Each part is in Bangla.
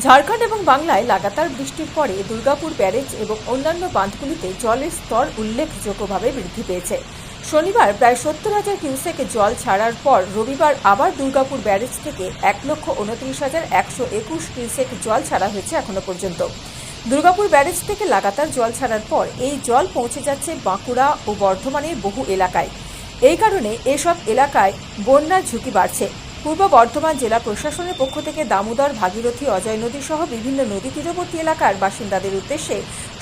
ঝাড়খণ্ড এবং বাংলায় লাগাতার বৃষ্টির পরে দুর্গাপুর ব্যারেজ এবং অন্যান্য বাঁধগুলিতে জলের স্তর উল্লেখযোগ্যভাবে বৃদ্ধি পেয়েছে। শনিবার প্রায় সত্তর হাজার কিউসেক জল ছাড়ার পর রবিবার আবার দুর্গাপুর ব্যারেজ থেকে এক লক্ষ উনত্রিশ হাজার একশো একুশ কিউসেক জল ছাড়া হয়েছে এখনও পর্যন্ত। দুর্গাপুর ব্যারেজ থেকে লাগাতার জল ছাড়ার পর এই জল পৌঁছে যাচ্ছে বাঁকুড়া ও বর্ধমানের বহু এলাকায়। এই কারণে এসব এলাকায় বন্যার ঝুঁকি বাড়ছে। পূর্ব বর্ধমান জেলা প্রশাসনের পক্ষ থেকে দামোদর, ভাগীরথী, অজয় নদী সহ বিভিন্ন নদী তীরবর্তী এলাকার বাসিন্দাদের উদ্দেশ্যে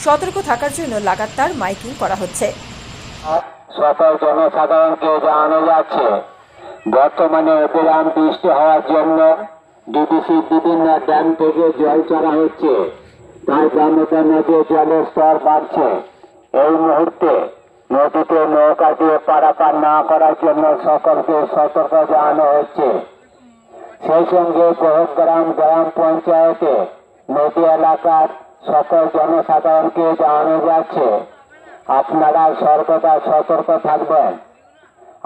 সতর্ক থাকার জন্য লাগাতার মাইকিং করা হচ্ছে। জনসাধারণকে জানানো যাচ্ছে, বর্তমানে অবিরাম বৃষ্টি হওয়ার জন্য ডিবিসি বিভিন্ন ড্যাম থেকে জল ছাড়া হচ্ছে। তাই দামোদর নদীর জলের স্তর বাড়ছে। এই মুহূর্তে নদীতে নৌকা দিয়ে পারাপার না করার জন্য সকলকে সতর্ক জানানো হচ্ছে। সেই সঙ্গে গ্রাম গ্রাম পঞ্চায়েতে নদী এলাকার সকল জনসাধারণকে জানানো যাচ্ছে, আপনারা সর্বদা সতর্ক থাকবেন।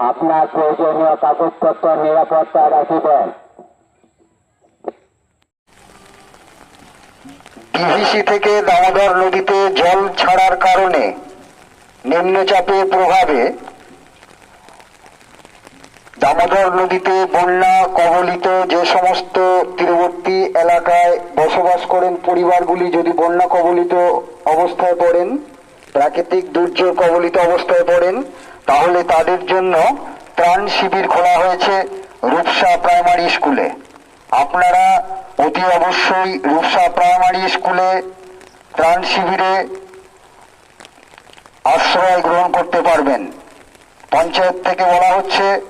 আপনার প্রয়োজনীয় কাগজপত্র নিরাপত্তা রাখিবেন। ডিভিসি থেকে দামোদর নদীতে জল ছাড়ার কারণে নিম্নচাপের প্রভাবে দামোদর নদীতে বন্যা কবলিত যে সমস্ত তীরবর্তী এলাকায় বসবাস করেন পরিবারগুলি যদি বন্যা কবলিত অবস্থায় পড়েন, প্রাকৃতিক দুর্যোগ কবলিত অবস্থায় পড়েন, তাহলে তাদের জন্য ত্রাণ শিবির খোলা হয়েছে রূপসা প্রাইমারি স্কুলে। আপনারা অতি অবশ্যই রূপসা প্রাইমারি স্কুলে ত্রাণ শিবিরে আশ্রয় গ্রহণ করতে পারবেন। পঞ্চায়েত থেকে বলা হচ্ছে,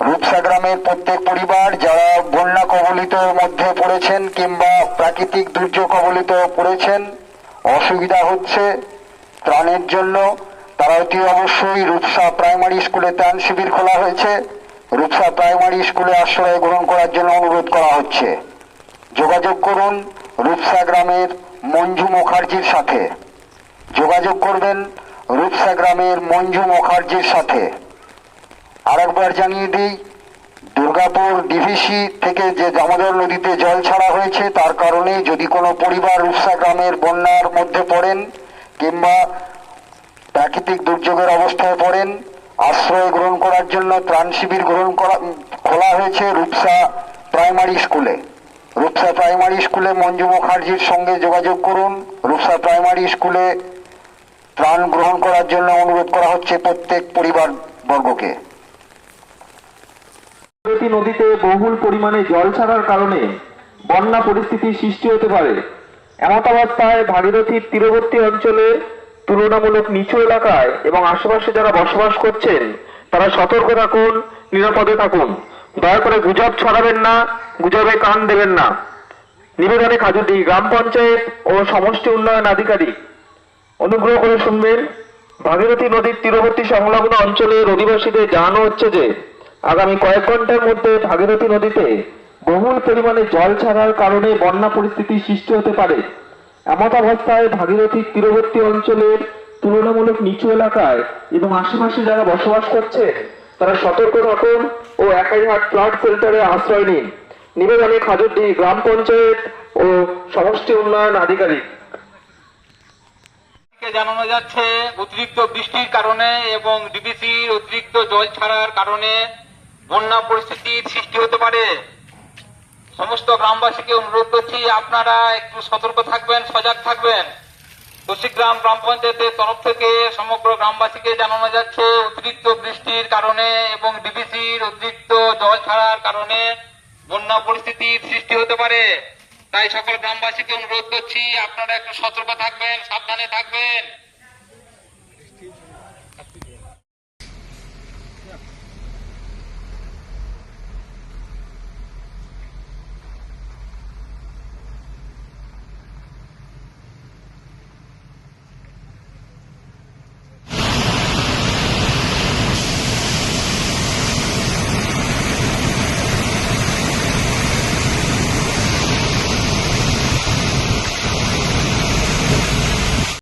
রূপসা গ্রামের প্রত্যেক পরিবার যারা বন্যা কবলিত মধ্যে পড়েছেন কিংবা প্রাকৃতিক দুর্যোগ কবলিত পড়েছেন, অসুবিধা হচ্ছে ত্রাণের জন্য। তারা অতি অবশ্যই রূপসা প্রাইমারি স্কুলে ত্রাণ শিবির খোলা হয়েছে। রূপসা প্রাইমারি স্কুলে আশ্রয় গ্রহণ করার জন্য অনুরোধ করা হচ্ছে। যোগাযোগ করুন রূপসা গ্রামের মঞ্জু মুখার্জির সাথে। যোগাযোগ করবেন রূপসা গ্রামের মঞ্জু মুখার্জির সাথে। আরেকবার জানিয়ে দিই, দুর্গাপুর ডিভিসি থেকে যে দামোদর নদীতে জল ছাড়া হয়েছে, তার কারণে যদি কোনো পরিবার রূপসা গ্রামের বন্যার মধ্যে পড়েন কিংবা প্রাকৃতিক দুর্যোগের অবস্থায় পড়েন, আশ্রয় গ্রহণ করার জন্য ত্রাণ শিবির গ্রহণ করা খোলা হয়েছে রূপসা প্রাইমারি স্কুলে। রূপসা প্রাইমারি স্কুলে মঞ্জু মুখার্জির সঙ্গে যোগাযোগ করুন। রূপসা প্রাইমারি স্কুলে ত্রাণ গ্রহণ করার জন্য অনুরোধ করা হচ্ছে প্রত্যেক পরিবার বর্গকে। নদীতে বহুল পরিমাণে জল ছাড়ার কারণে বন্যা পরিস্থিতির সৃষ্টি হতে পারে। এমত অবস্থায় ভাগীরথীর তীরবর্তী অঞ্চলে তুলনামূলক নিচু এলাকায় এবং আশেপাশে যারা বসবাস করছেন, তারা সতর্ক থাকুন, নিরাপদে থাকুন। দয়া করে গুজব ছড়াবেন না, গুজবে কান দেবেন না। নিবেদনে খাজুদি গ্রাম পঞ্চায়েত ও সমষ্টি উন্নয়ন আধিকারিক অনুগ্রহ করে শুনবেন, ভাগীরথী নদীর তীরবর্তী সংলগ্ন অঞ্চলের অধিবাসীদের জানানো হচ্ছে যে, আগামী কয়েক ঘণ্টার মধ্যে ভাগীরথী নদীতে বহুল পরিমাণে জল ছাড়ার কারণে বন্যা পরিস্থিতি সৃষ্টি হতে পারে। এমত অবস্থায় ভাগীরথীর তীরবর্তী অঞ্চলের তুলনামূলক নিচু এলাকায় এবং আশেপাশে যারা বসবাস করছে তারা সতর্ক থাকুন ও একাইহাট ফ্লাড শেল্টারে আশ্রয় নিন। নিবেদনে খাজুরডি গ্রাম পঞ্চায়েত ও সমষ্টি উন্নয়ন আধিকারিক। জানানো যাচ্ছে অতিরিক্ত বৃষ্টির কারণে এবং ডিবিসির অতিরিক্ত জল ছাড়ার কারণে বন্যা পরিস্থিতির সৃষ্টি হতে পারে। সমস্ত গ্রামবাসীকে অনুরোধ করছি, আপনারা একটু সতর্ক থাকবেন, সজাগ থাকবেন। তুলসীগ্রাম গ্রাম পঞ্চায়েতের তরফ থেকে সমগ্র গ্রামবাসীকে জানানো যাচ্ছে, অতিরিক্ত বৃষ্টির কারণে এবং ডিবিসির অতিরিক্ত জল ছাড়ার কারণে বন্যা পরিস্থিতির সৃষ্টি হতে পারে। তাই সকল গ্রামবাসীকে অনুরোধ করছি আপনারা একটু সতর্ক থাকবেন সাবধানে থাকবেন।